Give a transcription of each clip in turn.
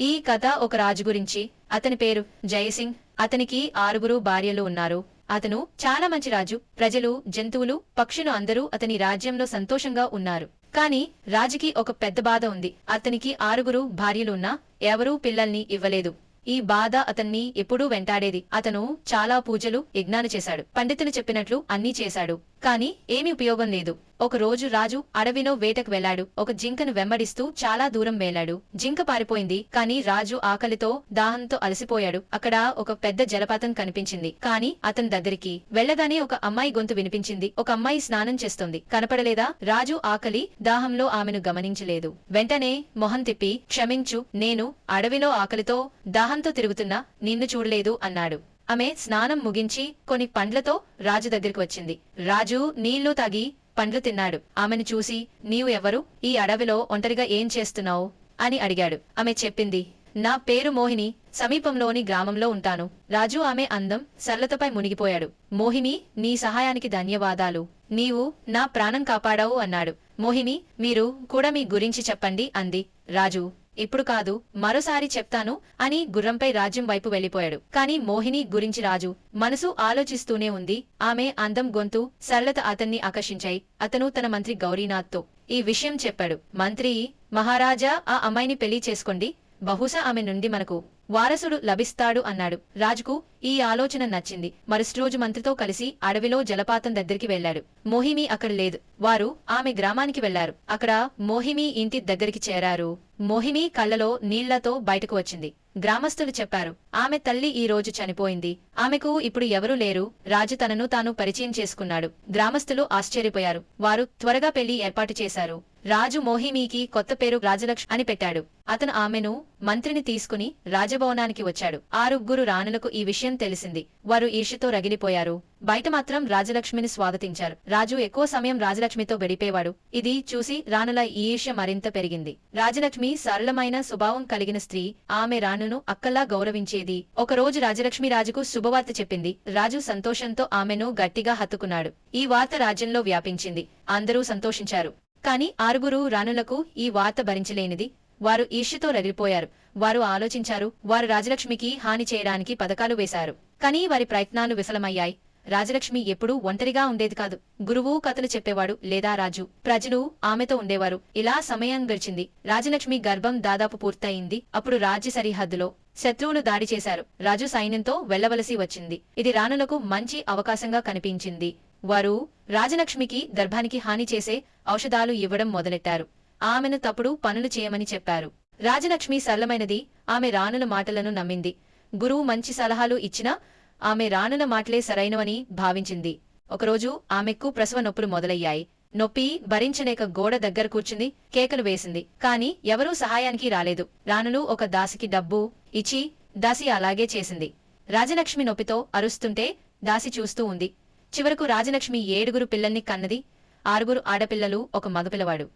ఈ కథ ఒక రాజు గురించి. అతని పేరు జయసింగ్. అతనికి ఆరుగురు భార్యలు ఉన్నారు. అతను చాలా మంచి రాజు. ప్రజలు జంతువులు పక్షులు అందరూ అతని రాజ్యంలో సంతోషంగా ఉన్నారు. కానీ రాజుకి ఒక పెద్ద బాధ ఉంది. అతనికి ఆరుగురు భార్యలున్నా ఎవరూ పిల్లల్ని ఇవ్వలేదు. ఈ బాధ అతన్ని ఎప్పుడూ వెంటాడేది. అతను చాలా పూజలు యజ్ఞాలు చేశాడు. పండితులు చెప్పినట్లు అన్నీ చేశాడు. కానీ ఏమీ ఉపయోగం లేదు. ఒక రోజు రాజు అడవిలో వేటకు వెళ్ళాడు ఒక జింకను వెంబడిస్తూ చాలా దూరం వేలాడు జింక పారిపోయింది కానీ రాజు ఆకలితో దాహంతో అలసిపోయాడు. అక్కడ ఒక పెద్ద జలపాతం కనిపించింది కానీ అతని దగ్గరికి వెళ్ళగానే ఒక అమ్మాయి గొంతు వినిపించింది. ఒక అమ్మాయి స్నానం చేస్తుంది. కనపడలేదా? రాజు ఆకలి దాహంలో ఆమెను గమనించలేదు. వెంటనే మొహం తిప్పి క్షమించు నేను అడవిలో ఆకలితో దాహంతో తిరుగుతున్నా నిన్ను చూడలేదు అన్నాడు. ఆమె స్నానం ముగించి కొన్ని పండ్లతో రాజు దగ్గరికి వచ్చింది. రాజు నీళ్ళు తాగి పండ్లు తిన్నాడు. ఆమెను చూసి నీవు ఎవరు? ఈ అడవిలో ఒంటరిగా ఏం చేస్తున్నావు? అని అడిగాడు. ఆమె చెప్పింది నా పేరు మోహిని. సమీపంలోని గ్రామంలో ఉంటాను. రాజు ఆమె అందం సరళతపై మునిగిపోయాడు. మోహిని నీ సహాయానికి ధన్యవాదాలు. నీవు నా ప్రాణం కాపాడావు అన్నాడు. మోహిని మీరు కూడా మీ గురించి చెప్పండి అంది రాజు. ఇప్పుడు కాదు మరోసారి చెప్తాను అని గుర్రంపై రాజ్యం వైపు వెళ్ళిపోయాడు కాని మోహిని గురించి రాజు మనసు ఆలోచిస్తూనే ఉంది. ఆమె అందం గొంతు సరళత అతన్ని ఆకర్షించాయి. అతను తన మంత్రి గౌరీనాథ్తో ఈ విషయం చెప్పాడు. మంత్రి మహారాజా ఆ అమ్మాయిని పెళ్ళి చేసుకోండి. బహుశా ఆమె నుండి మనకు వారసుడు లభిస్తాడు అన్నాడు. రాజుకు ఈ ఆలోచన నచ్చింది. మరుసటి రోజు మంత్రితో కలిసి అడవిలో జలపాతం దగ్గరికి వెళ్ళాడు మోహిమి అక్కడ లేదు. వారు ఆమె గ్రామానికి వెళ్ళారు. అక్కడ మోహిమి ఇంటి దగ్గరికి చేరారు. మోహిమి కళ్ళలో నీళ్ళతో బయటకు వచ్చింది. గ్రామస్తులు చెప్పారు ఆమె తల్లి ఈ రోజు చనిపోయింది. ఆమెకు ఇప్పుడు ఎవరూ లేరు. రాజు తనను తాను పరిచయం చేసుకున్నాడు. గ్రామస్తులు ఆశ్చర్యపోయారు. వారు త్వరగా పెళ్ళి ఏర్పాటు చేశారు. రాజు మోహిమీకి కొత్త పేరు రాజలక్ష్మి అని పెట్టాడు. అతను ఆమెను మంత్రిని తీసుకుని రాజభవనానికి వచ్చాడు. ఆరుగురు రాణులకు ఈ విషయం తెలిసింది. వారు ఈర్షతో రగిలిపోయారు. బయట మాత్రం రాజలక్ష్మిని స్వాగతించారు. రాజు ఎక్కువ సమయం రాజలక్ష్మితో గడిపేవాడు. ఇది చూసి రాణుల ఈర్ష్య మరింత పెరిగింది. రాజలక్ష్మి సరళమైన స్వభావం కలిగిన స్త్రీ ఆమె రాణును అక్కలా గౌరవించేది. ఒకరోజు రాజలక్ష్మి రాజుకు శుభవార్త చెప్పింది. రాజు సంతోషంతో ఆమెను గట్టిగా హత్తుకున్నాడు. ఈ వార్త రాజ్యంలో వ్యాపించింది. అందరూ సంతోషించారు. కాని ఆరుగురు రాణులకు ఈ వార్త భరించలేనిది. వారు ఈర్ష్యతో రగిలిపోయారు. వారు ఆలోచించారు వారు రాజలక్ష్మికి హాని చేయడానికి పథకాలు వేశారు. కానీ వారి ప్రయత్నాలు విఫలమయ్యాయి. రాజలక్ష్మి ఎప్పుడూ ఒంటరిగా ఉండేది కాదు. గురువు కథలు చెప్పేవాడు లేదా రాజు ప్రజలు ఆమెతో ఉండేవారు. ఇలా సమయం గడిచింది. రాజలక్ష్మి గర్భం దాదాపు పూర్తయింది. అప్పుడు రాజ్య సరిహద్దులో శత్రువులు దాడి చేశారు. రాజు సైన్యంతో వెళ్ళవలసి వచ్చింది. ఇది రాణులకు మంచి అవకాశంగా కనిపించింది. వారు రాజలక్ష్మికి గర్భానికి హాని చేసే ఔషధాలు ఇవ్వడం మొదలెట్టారు. ఆమెను తప్పుడు పనులు చేయమని చెప్పారు. రాజలక్ష్మి సరళమైనది ఆమె రాణుల మాటలను నమ్మింది. గురువు మంచి సలహాలు ఇచ్చినా ఆమె రాణుల మాటలే సరైనవని భావించింది. ఒకరోజు ఆమెకు ప్రసవ నొప్పులు మొదలయ్యాయి. నొప్పి భరించలేక గోడ దగ్గర కూర్చుంది కేకలు వేసింది. కాని ఎవరూ సహాయానికి రాలేదు. రాణులు ఒక దాసికి డబ్బు ఇచ్చి దాసి అలాగే చేసింది. రాజలక్ష్మి నొప్పితో అరుస్తుంటే దాసి చూస్తూ ఉంది. చివరకు రాజలక్ష్మి ఏడుగురు పిల్లల్ని కన్నది ఆరుగురు ఆడపిల్లలు ఒక మగపిల్లవాడు.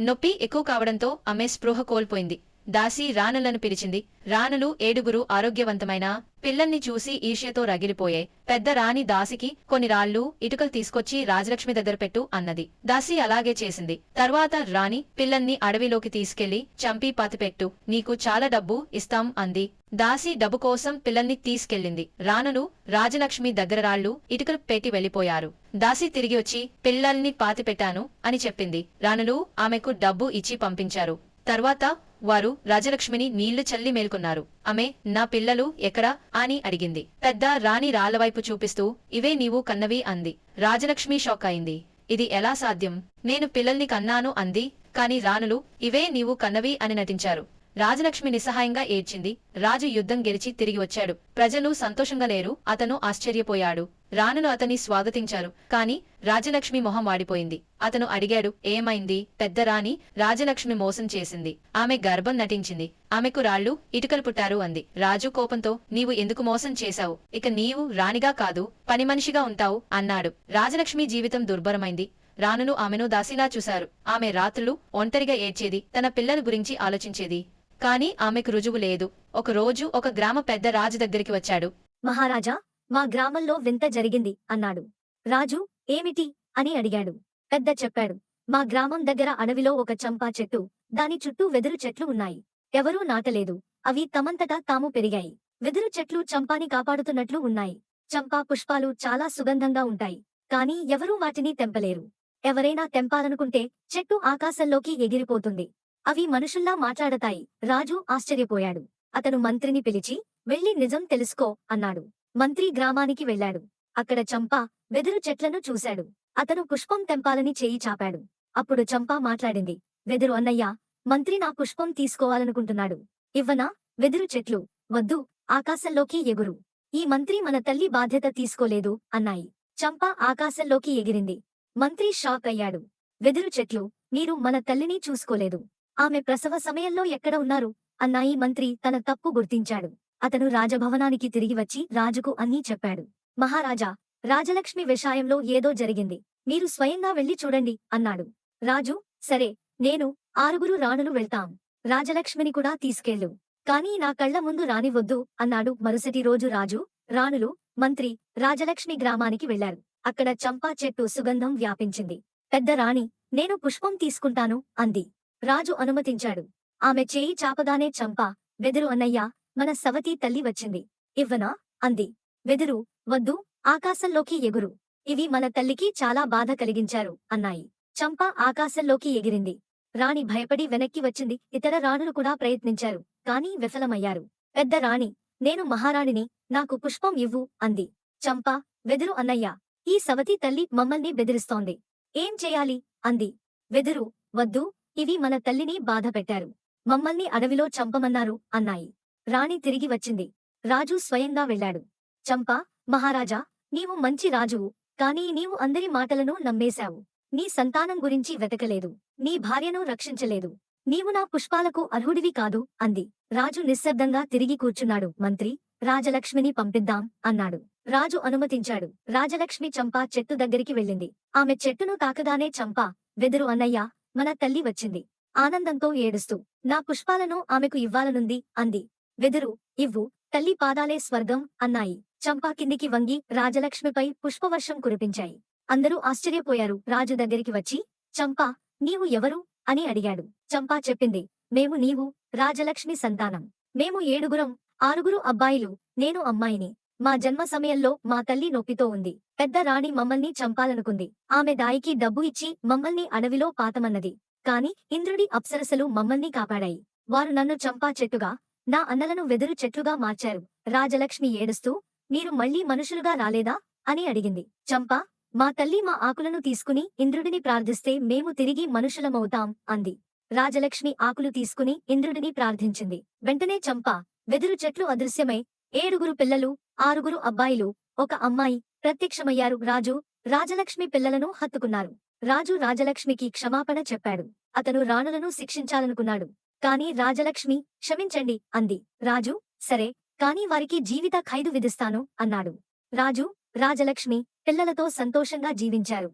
నొప్పి ఎక్కువ కావడంతో ఆమె స్పృహ కోల్పోయింది. దాసి రాణులను పిలిచింది. రాణులు ఏడుగురు ఆరోగ్యవంతమైన పిల్లల్ని చూసి ఈర్ష్యతో రగిలిపోయే పెద్ద రాణి దాసికి కొన్ని రాళ్ళు ఇటుకలు తీసుకొచ్చి రాజలక్ష్మి దగ్గర పెట్టు అన్నది. దాసి అలాగే చేసింది. తర్వాత రాణి పిల్లల్ని అడవిలోకి తీసుకెళ్ళి చంపి పాతిపెట్టు. నీకు చాలా డబ్బు ఇస్తాం అంది. దాసి డబ్బు కోసం పిల్లల్ని తీసుకెళ్ళింది. రాణులు రాజలక్ష్మి దగ్గర రాళ్ళు ఇటుకలు పెట్టి వెళ్ళిపోయారు దాసి తిరిగి వచ్చి పిల్లల్ని పాతిపెట్టాను అని చెప్పింది. రాణులు ఆమెకు డబ్బు ఇచ్చి పంపించారు. తర్వాత వారు రాజలక్ష్మిని నీళ్ళు చల్లి మేల్కొన్నారు. ఆమె నా పిల్లలు ఎక్కడా? అని అడిగింది. పెద్ద రాణి రాళ్ళవైపు చూపిస్తూ ఇవే నీవు కన్నవి అంది. రాజలక్ష్మి షాక్ అయింది. ఇది ఎలా సాధ్యం? నేను పిల్లల్ని కన్నాను అంది. కాని రాణులు ఇవే నీవు కన్నవి అని నటించారు. రాజలక్ష్మి నిస్సహాయంగా ఏడ్చింది. రాజు యుద్ధం గెలిచి తిరిగి వచ్చాడు. ప్రజలు సంతోషంగా లేరు. అతను ఆశ్చర్యపోయాడు. రాణులు అతన్ని స్వాగతించారు. కాని రాజలక్ష్మి మొహం వాడిపోయింది. అతను అడిగాడు ఏమైంది? పెద్ద రాణి రాజలక్ష్మి మోసం చేసింది. ఆమె గర్భం నటించింది. ఆమెకు రాళ్ళు ఇటుకలు పుట్టారు అంది. రాజు కోపంతో నీవు ఎందుకు మోసం చేశావు? ఇక నీవు రాణిగా కాదు పని మనిషిగా ఉంటావు అన్నాడు. రాజలక్ష్మి జీవితం దుర్భరమైంది. రాణును ఆమెను దాసిలా చూశారు. ఆమె రాత్రులు ఒంటరిగా ఏడ్చేది తన పిల్లల గురించి ఆలోచించేది. కాని ఆమెకు రుజువు లేదు. ఒక రోజు ఒక గ్రామ పెద్ద రాజు దగ్గరికి వచ్చాడు. మహారాజా మా గ్రామంలో వింత జరిగింది అన్నాడు. రాజు ఏమిటి? అని అడిగాడు. పెద్ద చెప్పాడు. మా గ్రామం దగ్గర అడవిలో ఒక చంపా చెట్టు దాని చుట్టూ వెదురు చెట్లు ఉన్నాయి. ఎవరూ నాటలేదు. అవి తమంతటా తాము పెరిగాయి. వెదురు చెట్లు చంపాని కాపాడుతున్నట్లు ఉన్నాయి. చంపా పుష్పాలు చాలా సుగంధంగా ఉంటాయి. కానీ ఎవరూ వాటిని తెంపలేరు. ఎవరైనా తెంపాలనుకుంటే చెట్టు ఆకాశంలోకి ఎగిరిపోతుంది. అవి మనుషుల్లా మాట్లాడతాయి. రాజు ఆశ్చర్యపోయాడు. అతను మంత్రిని పిలిచి వెళ్ళి నిజం తెలుసుకో అన్నాడు. మంత్రి గ్రామానికి వెళ్ళాడు. అక్కడ చంపా వెదురు చెట్లను చూశాడు. అతను పుష్పం తెంపాలని చేయి చాపాడు. అప్పుడు చంపా మాట్లాడింది వెదురు అన్నయ్య మంత్రి నా పుష్పం తీసుకోవాలనుకుంటున్నాడు. ఇవ్వనా? వెదురు చెట్లు వద్దు ఆకాశంలోకి ఎగురు. ఈ మంత్రి మన తల్లి బాధ్యత తీసుకోలేదు అన్నాయి. చంపా ఆకాశంలోకి ఎగిరింది. మంత్రి షాక్ అయ్యాడు. వెదురు చెట్లు మీరు మన తల్లిని చూసుకోలేదు. ఆమె ప్రసవ సమయంలో ఎక్కడ ఉన్నారు? అన్నాయి మంత్రి తన తప్పు గుర్తించాడు. అతను రాజభవనానికి తిరిగి వచ్చి రాజుకు అన్నీ చెప్పాడు. మహారాజా రాజలక్ష్మి విషాయంలో ఏదో జరిగింది. మీరు స్వయంగా వెళ్ళి చూడండి అన్నాడు. రాజు సరే నేను ఆరుగురు రాణులు వెళ్తాం. రాజలక్ష్మిని కూడా తీసుకెళ్ళు. కానీ నా కళ్ళ ముందు రానివద్దు అన్నాడు మరుసటి రోజు రాజు. రాణులు మంత్రి రాజలక్ష్మి గ్రామానికి వెళ్ళారు అక్కడ చంపా చెట్టు సుగంధం వ్యాపించింది. పెద్ద రాణి నేను పుష్పం తీసుకుంటాను అంది. రాజు అనుమతించాడు. ఆమె చేయి చాపగానే చంపా వెదురు అన్నయ్యా మన సవతి తల్లి వచ్చింది. ఇవ్వనా? అంది. వెదురు వద్దు ఆకాశంలోకి ఎగురు. ఇవి మన తల్లికి చాలా బాధ కలిగించారు అన్నాయి. చంపా ఆకాశంలోకి ఎగిరింది. రాణి భయపడి వెనక్కి వచ్చింది. ఇతర రాణులు కూడా ప్రయత్నించారు కానీ విఫలమయ్యారు. పెద్ద రాణి నేను మహారాణిని నాకు పుష్పం ఇవ్వు అంది. చంపా వెదురు అన్నయ్య ఈ సవతి తల్లి మమ్మల్ని బెదిరిస్తోంది. ఏం చేయాలి? అంది. వెదురు వద్దు ఇవి మన తల్లిని బాధపెట్టారు. మమ్మల్ని అడవిలో చంపమన్నారు అన్నాయి. రాణి తిరిగి వచ్చింది. రాజు స్వయంగా వెళ్ళాడు. చంపా మహారాజా నీవు మంచి రాజువు కానీ నీవు అందరి మాటలను నమ్మేశావు. నీ సంతానం గురించి వెతకలేదు. నీ భార్యను రక్షించలేదు. నీవు నా పుష్పాలకు అర్హుడివి కాదు అంది. రాజు నిశ్శబ్దంగా తిరిగి కూర్చున్నాడు. మంత్రి రాజలక్ష్మిని పంపిద్దాం అన్నాడు. రాజు అనుమతించాడు. రాజలక్ష్మి చంపా చెట్టు దగ్గరికి వెళ్ళింది. ఆమె చెట్టును తాకగానే చంపా వెదురు అన్నయ్య మన తల్లి వచ్చింది. ఆనందంతో ఏడుస్తూ నా పుష్పాలను ఆమెకు ఇవ్వాలనుంది అంది. వెదురు ఇవ్వు తల్లి పాదాలే స్వర్గం అన్నాయి. చంపా కిందికి వంగి రాజలక్ష్మిపై పుష్పవర్షం కురిపించాయి. అందరూ ఆశ్చర్యపోయారు. రాజు దగ్గరికి వచ్చి చంపా నీవు ఎవరు? అని అడిగాడు. చంపా చెప్పింది మేము నీవు రాజలక్ష్మి సంతానం. మేము ఏడుగురం ఆరుగురు అబ్బాయిలు నేను అమ్మాయిని. మా జన్మ సమయంలో మా తల్లి నొప్పితో ఉంది. పెద్ద రాణి మమ్మల్ని చంపాలనుకుంది. ఆమె దాయికి డబ్బు ఇచ్చి మమ్మల్ని అడవిలో పాతమన్నది. కాని ఇంద్రుడి అప్సరసలు మమ్మల్ని కాపాడాయి. వారు నన్ను చంపా చెట్టుగా నా అన్నలను వెదురు చెట్లుగా మార్చారు. రాజలక్ష్మి ఏడుస్తూ మీరు మళ్ళీ మనుషులుగా రాలేదా? అని అడిగింది. చంపా మా తల్లి మా ఆకులను తీసుకుని ఇంద్రుడిని ప్రార్థిస్తే మేము తిరిగి మనుషులమవుతాం అంది. రాజలక్ష్మి ఆకులు తీసుకుని ఇంద్రుడిని ప్రార్థించింది. వెంటనే చంపా వెదురు చెట్లు అదృశ్యమై ఏడుగురు పిల్లలు ఆరుగురు అబ్బాయిలు ఒక అమ్మాయి ప్రత్యక్షమయ్యారు. రాజు రాజలక్ష్మి పిల్లలను హత్తుకున్నారు. రాజు రాజలక్ష్మికి క్షమాపణ చెప్పాడు. అతను రాణులను శిక్షించాలనుకున్నాడు. కాని రాజలక్ష్మి క్షమించండి అంది. రాజు సరే కాని వారికి జీవిత ఖైదు విధిస్తాను అన్నాడు. రాజు రాజలక్ష్మి పిల్లలతో సంతోషంగా జీవించారు.